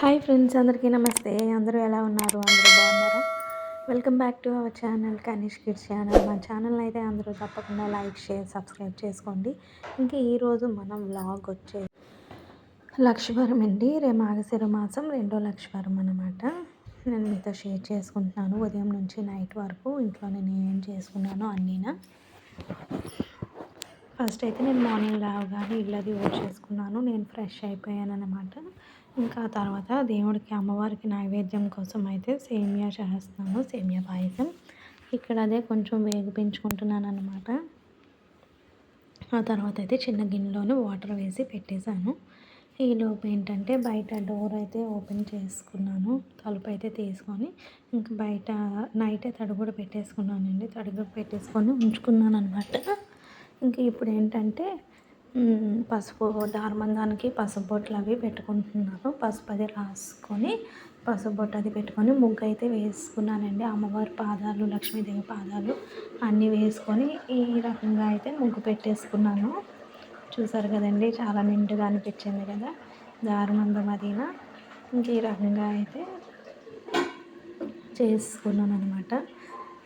Hi friends అందరికీ నమస్తే. అందరూ ఎలా ఉన్నారు? అందరూ బాగున్నారా? Welcome back to our channel Kanish kids channel. మా ఛానల్ అయితే అందరూ తప్పకుండా లైక్ షేర్ సబ్స్క్రైబ్ చేసుకోండి. ఇంకా ఈరోజు మనం వ్లాగ్ వచ్చే లక్షవారం అండి. రేపు ఆగశిర మాసం రెండో లక్షవారం అనమాట నేను మీతో షేర్ చేసుకుంటున్నాను. ఉదయం నుంచి నైట్ వరకు ఇంట్లో నేను ఏం చేసుకున్నానో అన్నీనా. ఫస్ట్ అయితే నేను మార్నింగ్ రావగానే ఇల్లది ఊడ్ చేసుకున్నాను. నేను ఫ్రెష్ అయిపోయాను అనమాట ఇంకా తర్వాత దేవుడికి అమ్మవారికి నైవేద్యం కోసం అయితే సేమియా చేస్తున్నాను. సేమియా పాయసం. ఇక్కడ అదే కొంచెం వేగిపించుకుంటున్నాను అనమాట ఆ తర్వాత అయితే చిన్న గిన్నెలోనే వాటర్ వేసి పెట్టేశాను. ఈలోపు ఏంటంటే బయట డోర్ అయితే ఓపెన్ చేసుకున్నాను. తలుపు అయితే తీసుకొని ఇంకా బయట నైట్ అయితే తడుగుడు పెట్టేసుకున్నానండి. తడుగుడు పెట్టేసుకొని ఉంచుకున్నాను అనమాట ఇంకా ఇప్పుడు ఏంటంటే పసుపు దారుమందానికి పసుపు బొట్లు అవి పెట్టుకుంటున్నారు. పసుపు అది రాసుకొని పసుపు బొట్టు అది పెట్టుకొని ముగ్గు అయితే వేసుకున్నానండి. అమ్మవారి పాదాలు లక్ష్మీదేవి పాదాలు అన్నీ వేసుకొని ఈ రకంగా అయితే ముగ్గు పెట్టేసుకున్నాను. చూసారు కదండి చాలా నిండుగా అనిపించింది కదా దారుమందం అదినా ఇంక ఈ రకంగా అయితే చేసుకున్నాను అనమాట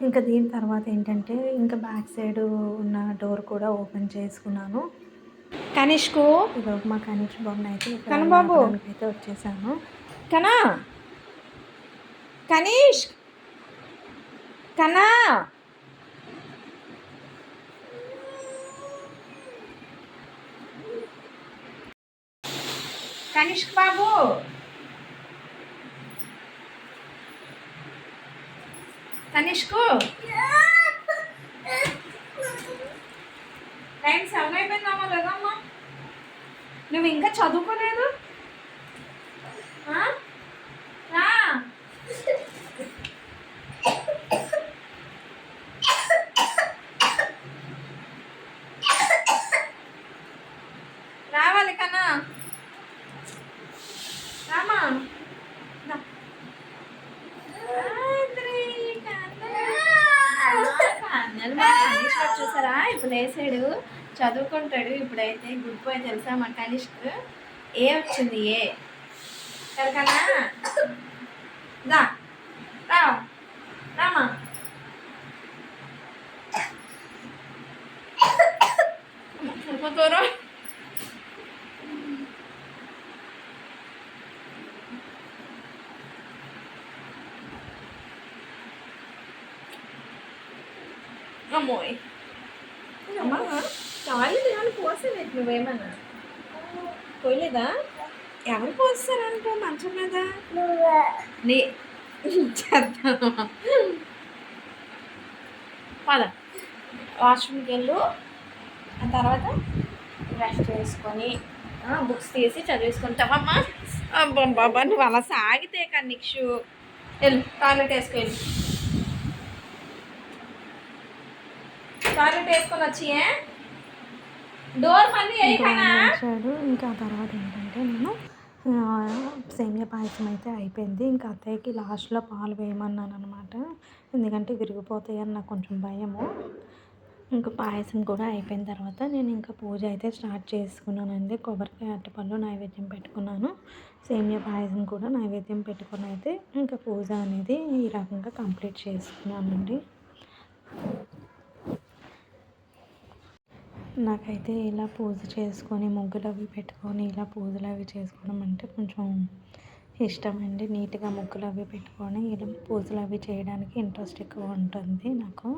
ఇంకా దీని తర్వాత ఏంటంటే ఇంకా బ్యాక్ సైడ్ ఉన్న డోర్ కూడా ఓపెన్ చేసుకున్నాను. కనిష్కు? ఇదో మా కనిష్ బాబుని అయితే కనబాబు. అయితే వచ్చేసాను. కనా? కనీష్? కనా? కనిష్క్ బాబు? తనిష్కు? టైం సెవెన్ అయిపోయిందమ్మా లేదమ్మా? నువ్వు ఇంకా చదువుకోలేదు ఆ? రా రావాలి కన్నా రామా రా. రాత్రి కన్నా. కన్నలు మా కనిష్క్ వాడు చూసారా ఇప్పుడు వేసాడు. చదువుకుంటాడు. ఇప్పుడైతే గుడ్ బాయ్ తెలుసా మా కనిష్క్? ఏ వచ్చింది? ఏ. కరకనా దా. రా. రామా. సరిపోతారు అమ్మోయ్. టాయిలెట్ ఏమైనా పోసేది నువ్వేమన్నా పోయలేదా? ఎవరు పోస్తారనుకో మంచం మీద? నీ పద. వాష్రూమ్కి వెళ్ళు. ఆ తర్వాత బ్రష్ చేసుకొని బుక్స్ తీసి చదివేసుకుంటావమ్మా బాబా నువ్వు అలా సాగితే కన్నిక్షు వెళ్ళు టాయిలెట్ వేసుకెళ్ళి టాయిలెట్ వేసుకొని వచ్చి? డోర్ మళ్ళీ ఇంకా వచ్చాడు తర్వాత ఏంటంటే నేను సేమియా పాయసం అయితే అయిపోయింది. ఇంకా అత్తయ్యకి లాస్ట్లో పాలు వేయమన్నాను అనమాట ఎందుకంటే విరిగిపోతాయి అని నాకు కొంచెం భయము. ఇంకా పాయసం కూడా అయిపోయిన తర్వాత నేను ఇంకా పూజ అయితే స్టార్ట్ చేసుకున్నానండి. కొబ్బరికాయ అట్టపళ్ళు నైవేద్యం పెట్టుకున్నాను. సేమియా పాయసం కూడా నైవేద్యం పెట్టుకుని అయితే ఇంకా పూజ అనేది ఈ రకంగా కంప్లీట్ చేసుకున్నానండి. నాకైతే ఇలా పూజ చేసుకొని ముగ్గులు అవి పెట్టుకొని ఇలా పూజలు అవి చేసుకోవడం అంటే కొంచెం ఇష్టం అండి నీట్గా ముగ్గులు అవి పెట్టుకొని ఇలా పూజలు అవి చేయడానికి ఇంట్రెస్ట్ ఎక్కువ ఉంటుంది నాకు.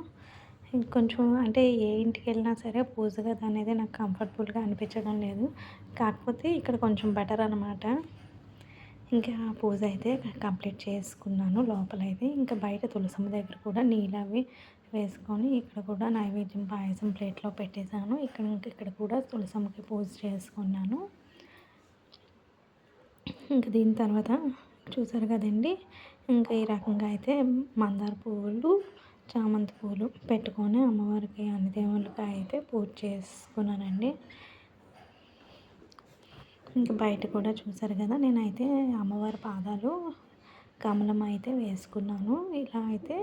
కొంచెం అంటే ఏ ఇంటికి వెళ్ళినా సరే పూజ గది అనేది నాకు కంఫర్టబుల్గా అనిపించడం లేదు. కాకపోతే ఇక్కడ కొంచెం బెటర్ అనమాట ఇంకా ఆ పూజ అయితే కంప్లీట్ చేసుకున్నాను లోపలైతే. ఇంకా బయట తులసమ్మ దగ్గర కూడా నీళ్ళు అవి వేసుకొని ఇక్కడ కూడా నైవేద్యం పాయసం ప్లేట్లో పెట్టేశాను. ఇక్కడ ఇంకా ఇక్కడ కూడా తులసమ్మకి పూజ చేసుకున్నాను. ఇంకా దీని తర్వాత చూసారు కదండి ఇంకా ఈ రకంగా అయితే మందార పువ్వులు చామంతి పువ్వులు పెట్టుకొని అమ్మవారికి అన్ని దేవుళ్ళకి అయితే పూజ చేసుకున్నానండి. ఇంకా బయట కూడా చూసారు కదా నేనైతే అమ్మవారి పాదాలు కమలం అయితే వేసుకున్నాను. ఇలా అయితే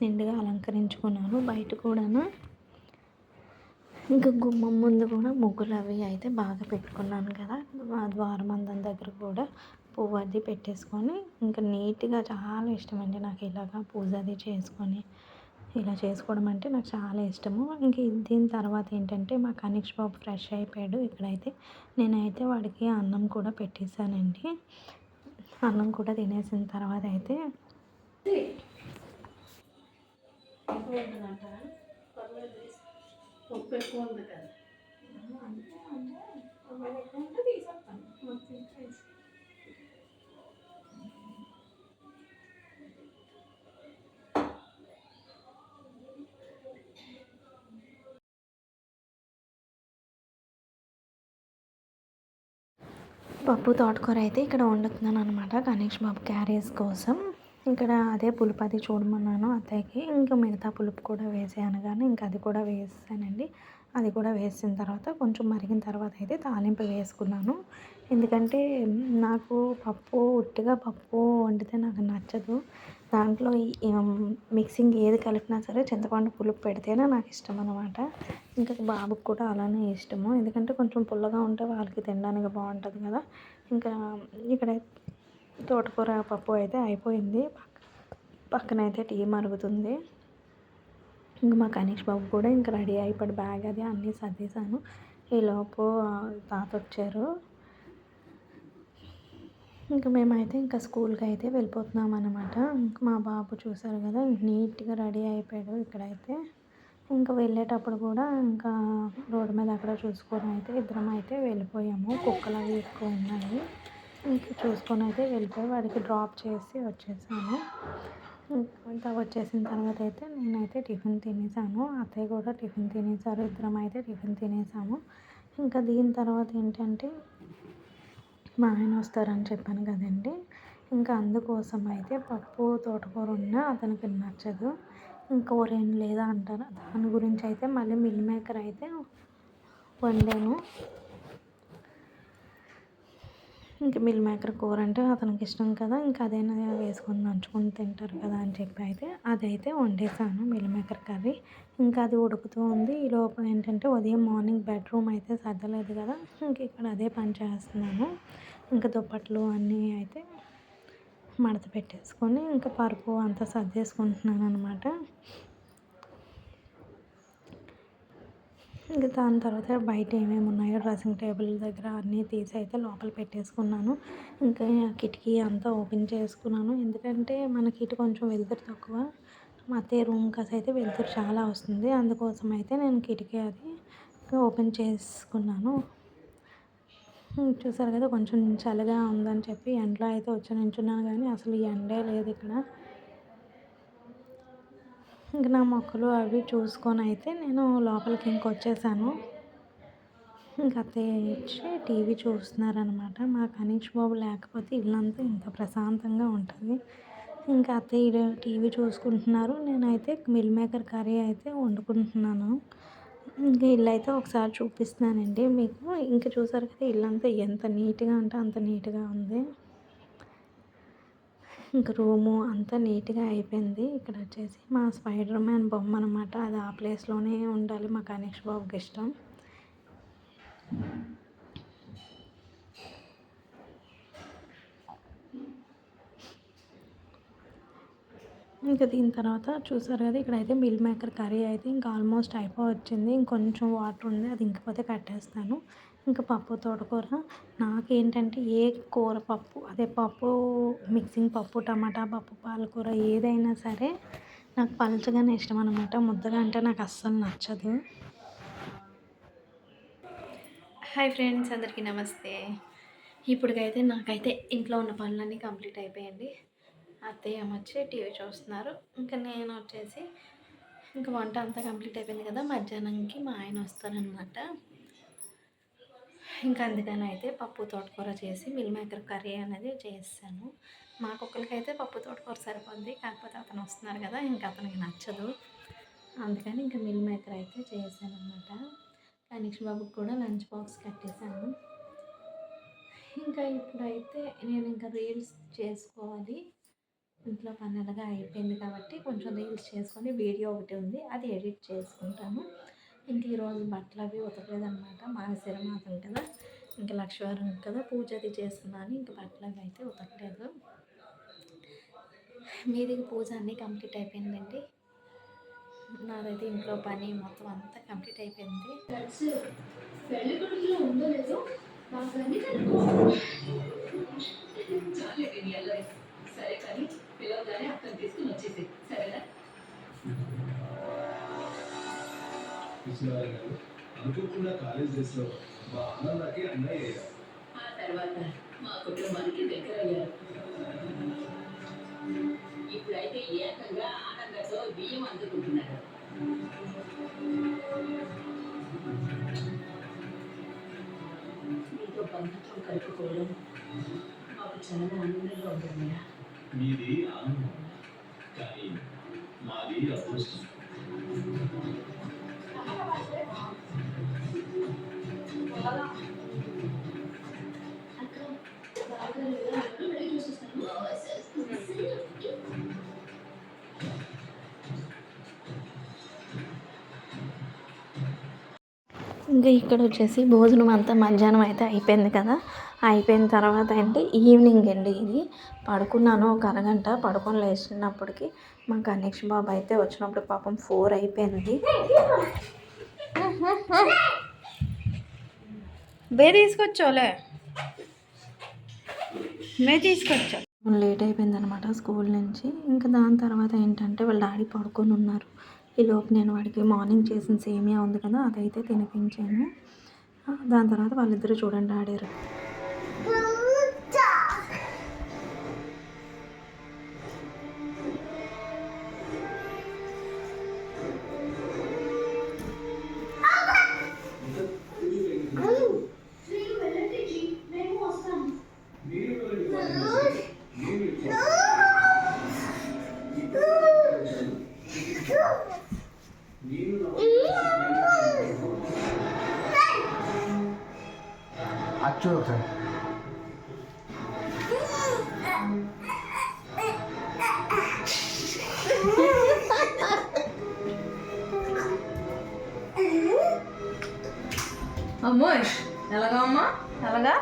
నిండుగా అలంకరించుకున్నాను బయట కూడాను. ఇంకా గుమ్మం ముందు కూడా ముగ్గులు అవి అయితే బాగా పెట్టుకున్నాను కదా. ఆ ద్వారమందం దగ్గర కూడా పువ్వు అది పెట్టేసుకొని ఇంకా నీట్గా చాలా ఇష్టం అండి నాకు ఇలాగా పూజ అది చేసుకొని. ఇలా చేసుకోవడం అంటే నాకు చాలా ఇష్టము. ఇంక దీని తర్వాత ఏంటంటే మా కనీష్ బాబు ఫ్రెష్ అయిపోయాడు ఇక్కడైతే. నేనైతే వాడికి అన్నం కూడా పెట్టేశానండి. అన్నం కూడా తినేసిన తర్వాత అయితే ఉప్పు ఎక్కువ ఉంది కదా పప్పు తోటకూర అయితే ఇక్కడ వండుతున్నాను అనమాట గణేష్ బాబు క్యారేజ్ కోసం. ఇక్కడ అదే పులుపు అది చూడమన్నాను అత్తయ్యకి. ఇంకా మిగతా పులుపు కూడా వేసాను కానీ ఇంకా అది కూడా వేసానండి. అది కూడా వేసిన తర్వాత కొంచెం మరిగిన తర్వాత అయితే తాలింపు వేసుకున్నాను. ఎందుకంటే నాకు పప్పు ఉట్టిగా పప్పు వండితే నాకు నచ్చదు. దాంట్లో మిక్సింగ్ ఏది కలిపినా సరే చింతపండు పులుపు పెడితేనే నాకు ఇష్టం అనమాట ఇంకా బాబుకి కూడా అలానే ఇష్టము. ఎందుకంటే కొంచెం పుల్లగా ఉంటే వాళ్ళకి తినడానికి బాగుంటుంది కదా. ఇంకా ఇక్కడ తోటకూర పప్పు అయితే అయిపోయింది. పక్కన అయితే టీ మరుగుతుంది. ఇంకా మా కనీష్ బాబు కూడా ఇంకా రెడీ అయిపోయి బ్యాగ్ అది అన్నీ సర్దేశాను. ఈలోపు తాత వచ్చారు. ఇంకా మేమైతే ఇంకా స్కూల్కి అయితే వెళ్ళిపోతున్నాం అనమాట ఇంకా మా బాబు చూశారు కదా నీట్గా రెడీ అయిపోయాడు ఇక్కడైతే. ఇంకా వెళ్ళేటప్పుడు కూడా ఇంకా రోడ్డు మీద అక్కడ చూసుకొని అయితే ఇద్దరం అయితే వెళ్ళిపోయాము. కుక్కలు అవి ఎక్కువ ఉన్నాయి. ఇంకా చూసుకొని అయితే వెళ్ళిపోయి వాడికి డ్రాప్ చేసి వచ్చేసాను. ఇంకా వచ్చేసిన తర్వాత అయితే నేనైతే టిఫిన్ తినేసాను. అత్తయ్య కూడా టిఫిన్ తినేసారు. ఇద్దరం అయితే టిఫిన్ తినేసాము. ఇంకా దీని తర్వాత ఏంటంటే మా ఆయన వస్తారని చెప్పాను కదండి. ఇంకా అందుకోసం అయితే పప్పు తోటకూర ఉన్న అతనికి నచ్చదు. ఇంకా ఏం లేదా అంటారు. దాని గురించి అయితే మళ్ళీ మిల్ మేకర్ అయితే వండాను. ఇంకా మిల్ మేకర్ కూర అంటే అతనికి ఇష్టం కదా ఇంకా అదైనా వేసుకొని నంచుకొని తింటారు కదా అని చెప్పి అయితే అదైతే వండేసాను మిల్ మేకర్ కర్రీ. ఇంకా అది ఉడుకుతూ ఉంది. ఈ లోపల ఏంటంటే ఉదయం మార్నింగ్ బెడ్రూమ్ అయితే సర్దలేదు కదా ఇంక ఇక్కడ అదే పని చేస్తున్నాను. ఇంకా దుప్పట్లు అన్నీ అయితే మడత పెట్టేసుకొని ఇంకా పరుపు అంతా సర్దేసుకుంటున్నాను అనమాట ఇంకా దాని తర్వాత బయట ఏమేమి ఉన్నాయో డ్రెస్సింగ్ టేబుల్ దగ్గర అన్నీ తీసి అయితే లోపల పెట్టేసుకున్నాను. ఇంకా కిటికీ అంతా ఓపెన్ చేసుకున్నాను. ఎందుకంటే మనకి ఇటు కొంచెం వెలుతురు తక్కువ. మా అత్తయ్య రూమ్ కాసి అయితే వెలుతురు చాలా వస్తుంది. అందుకోసం అయితే నేను కిటికీ అది ఓపెన్ చేసుకున్నాను. చూసారు కదా కొంచెం చలిగా ఉందని చెప్పి ఎండలో అయితే వచ్చి నించున్నాను. కానీ అసలు ఎండే లేదు ఇక్కడ. ఇంక నా మొక్కలు అవి చూసుకొని అయితే నేను లోపలికి ఇంకొచ్చేసాను ఇంకా అత్తయ్య ఇచ్చి టీవీ చూస్తున్నారనమాట మా కనీష్ బాబు లేకపోతే ఇల్లంతా ఇంత ప్రశాంతంగా ఉంటుంది. ఇంకా అత్తయ్య టీవీ చూసుకుంటున్నారు. నేనైతే మిల్ మేకర్ కర్రీ అయితే వండుకుంటున్నాను. ఇంకా ఇల్లు అయితే ఒకసారి చూపిస్తున్నానండి మీకు. ఇంకా చూసారు కదా ఇల్లంతా ఎంత నీట్గా అంటే అంత నీట్గా ఉంది. ఇంక రూము అంతా నీట్గా అయిపోయింది. ఇక్కడ వచ్చేసి మా స్పైడర్ మ్యాన్ బొమ్మ అనమాట అది ఆ ప్లేస్లోనే ఉండాలి మా గణేష్ బాబుకి ఇష్టం. ఇంకా దీని తర్వాత చూసారు కదా ఇక్కడైతే మిల్ మేకర్ కర్రీ అయితే ఇంకా ఆల్మోస్ట్ అయిపో వచ్చింది. ఇంకొంచెం వాటర్ ఉంది అది ఇంకపోతే కట్టేస్తాను. ఇంకా పప్పు తోటకూర. నాకేంటంటే ఏ కూర పప్పు అదే పప్పు మిక్సింగ్ పప్పు టమాటా పప్పు పాలకూర ఏదైనా సరే నాకు పలచగానే ఇష్టం అనమాట ముద్దగా అంటే నాకు అస్సలు నచ్చదు. హాయ్ ఫ్రెండ్స్ అందరికీ నమస్తే. ఇప్పటికైతే నాకైతే ఇంట్లో ఉన్న పనులన్నీ కంప్లీట్ అయిపోయింది అత్తయ్య వచ్చి టీవీ చూస్తున్నారు. ఇంకా నేను వచ్చేసి ఇంకా వంట అంతా కంప్లీట్ అయిపోయింది కదా మధ్యాహ్నంకి మా ఆయన వస్తారనమాట ఇంకా అందుకని అయితే పప్పు తోటకూర చేసి మిల్ మేకర్ కర్రీ అనేది చేస్తాను మా కుక్కలకైతే పప్పు తోటకూర సరిపోద్ది కాకపోతే అతను వస్తున్నారు కదా ఇంకా అతనికి నచ్చదు. అందుకని ఇంకా మిల్ మేకర్ అయితే చేశాను అనమాట కనీష్ బాబుకి కూడా లంచ్ బాక్స్ కట్టేశాను. ఇంకా ఇప్పుడైతే నేను ఇంకా రీల్స్ చేసుకోవాలి. ఇంట్లో పని అలాగా అయిపోయింది కాబట్టి కొంచెం రీల్స్ చేసుకొని వీడియో ఒకటి ఉంది అది ఎడిట్ చేసుకుంటాను. ఇంక ఈరోజు బట్టలు అవి ఉతకలేదనమాట మానసిర మాసం కదా. ఇంకా లక్ష్మీవారం కదా పూజ అది చేస్తున్నాను. ఇంకా బట్టలు అవి అయితే ఉతకలేదు. మీది పూజ అన్నీ కంప్లీట్ అయిపోయిందండి. నాదైతే ఇంట్లో పని మొత్తం అంతా కంప్లీట్ అయిపోయింది. సరే కానీ పిలవగానే అక్కడ తీసుకుని వచ్చేసి సరేనా? విశ్వనాథ్ గారు అనుకోకుండా కాలేజ్ డేస్లో మా ఆనందానికి అన్నయ్య అయ్యారు. ఆ తర్వాత మా కుటుంబానికి దగ్గర అయ్యారు. ఇప్పుడైతే ఏకంగా ఆనందంతో బియ్యం అందుకుంటున్నారు. మీతో బంధుత్వం కలుపుకోవడం మాకు చాలా ఆనందంగా ఉంటుంది మీది ఆనందం. కానీ మాది అదృష్టం. ఇంకా ఇక్కడ వచ్చేసి భోజనం అంతా మధ్యాహ్నం అయితే అయిపోయింది కదా. అయిపోయిన తర్వాత అంటే ఈవినింగ్ అండి ఇది. పడుకున్నాను ఒక అరగంట. పడుకొని లేచినప్పటికి మా గణేష్ బాబు అయితే వచ్చినప్పుడు పాపం ఫోర్ అయిపోయింది. బే తీసుకొచ్చోలే మే తీసుకొచ్చా లేట్ అయిపోయింది అనమాట స్కూల్ నుంచి. ఇంకా దాని తర్వాత ఏంటంటే వాళ్ళ డాడీ పడుకొని ఉన్నారు. ఈ లోపు నేను వాడికి మార్నింగ్ చేసిన సేమియా ఉంది కదా అదైతే తినిపించాను. దాని తర్వాత వాళ్ళిద్దరూ చూడండి ఆడారు. అమ్మో ఎలాగా అమ్మా? ఎలాగా.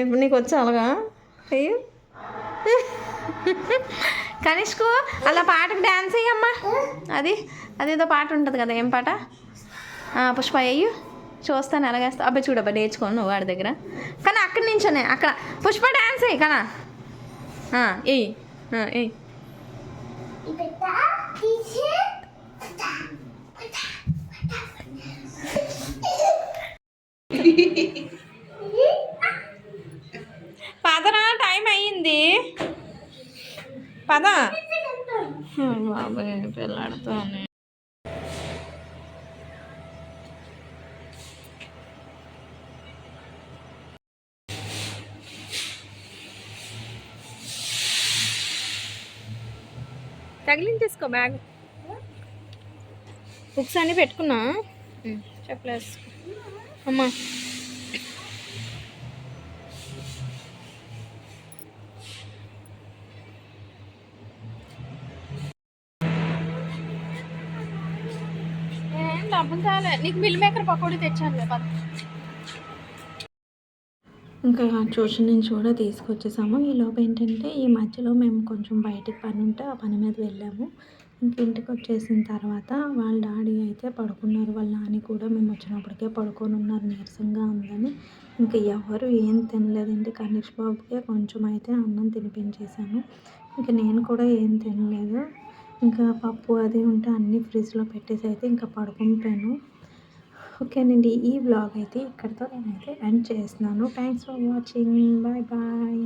ఇప్పుడు నీకు వచ్చా అలాగా? అయ్యో. కనిష్కు అలా పాటకు డ్యాన్స్ అయ్యమ్మా అది అదేదో పాట ఉంటుంది కదా ఏం పాట? ఆ, పుష్ప అయ్యు. చూస్తాను ఎలాగేస్తా. అబ్బాయి చూడబ్బా నేర్చుకోను నువ్వు వాడి దగ్గర. కానీ అక్కడి నుంచోనే అక్కడ. పుష్ప డ్యాన్స్ అయ్యి కనా. ఎయ్ ఎయ్ పదరా టైం అయ్యింది. పద. బాబాయ్ పిల్లాడుతో తగిలించేసుకో బ్యాగ్ బుక్స్ అన్నీ పెట్టుకున్నా? చెప్పలేసు అమ్మా. డబ్బులు చాలే నీకు మిల్ మేకర్ పకోడీ తెచ్చాను పద. ఇంకా ట్యూషన్ నుంచి కూడా తీసుకొచ్చేసాము. ఈ లోపు ఏంటంటే ఈ మధ్యలో మేము కొంచెం బయటికి పని ఉంటే ఆ పని మీద వెళ్ళాము. ఇంక ఇంటికి వచ్చేసిన తర్వాత వాళ్ళ డాడీ అయితే పడుకున్నారు. వాళ్ళ నాని కూడా మేము వచ్చినప్పటికే పడుకొని ఉన్నారు. నీరసంగా ఉందని ఇంకా ఎవరు ఏం తినలేదండి. కనీష్ బాబుకే కొంచెం అయితే అన్నం తినిపించేశాను. ఇంకా నేను కూడా ఏం తినలేదు. ఇంకా పప్పు అది ఉంటే అన్నీ ఫ్రిడ్జ్లో పెట్టేసి అయితే ఇంకా పడుకుంటాను. ఓకేనండి ఈ బ్లాగ్ అయితే ఇక్కడితో నేనైతే ఎండ్ చేస్తున్నాను. Thanks for watching bye bye